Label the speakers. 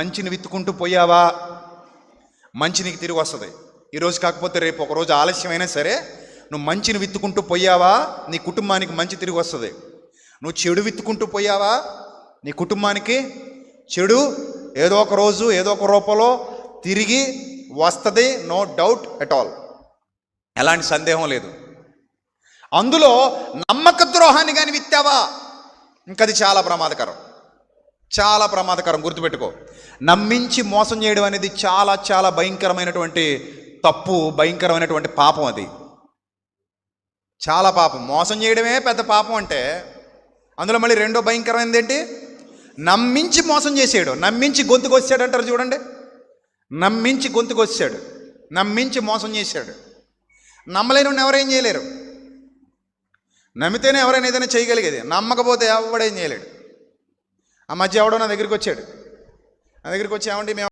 Speaker 1: మంచిని విత్తుకుంటూ పోయావా? మంచి నీకు తిరిగి వస్తుంది. ఈరోజు కాకపోతే రేపు ఒక రోజు ఆలస్యమైనా సరే నువ్వు మంచిని విత్తుకుంటూ పోయావా? నీ కుటుంబానికి మంచి తిరిగి వస్తుంది. నువ్వు చెడు విత్తుకుంటూ పోయావా? నీ కుటుంబానికి చెడు ఏదో ఒక రోజు ఏదో ఒక రూపంలో తిరిగి వస్తుంది. No doubt at all. ఎలాంటి సందేహం లేదు. అందులో నమ్మక ద్రోహాన్ని కానీ విత్తావా? ఇంకది చాలా ప్రమాదకరం. చాలా ప్రమాదకరం గుర్తుపెట్టుకో. నమ్మించి మోసం చేయడం అనేది చాలా చాలా భయంకరమైనటువంటి తప్పు భయంకరమైనటువంటి పాపం అది. చాలా పాపం. మోసం చేయడమే పెద్ద పాపం అంటే అందులో మళ్ళీ రెండో భయంకరమైనది ఏంటి? నమ్మించి మోసం చేసేయడం నమ్మించి గొంతుకు వచ్చాడు అంటారు చూడండి. నమ్మించి గొంతుకు వచ్చాడు నమ్మించి మోసం చేశాడు నమ్మలేని ఎవరేం చేయలేరు? నమ్మితేనే ఎవరైనా ఏదైనా చేయగలిగేది. నమ్మకపోతే ఎవడేం చేయలేడు? ఆ మధ్య ఎవడో నా దగ్గరికి వచ్చాడు. నా దగ్గరికి వచ్చి ఏమండి మేము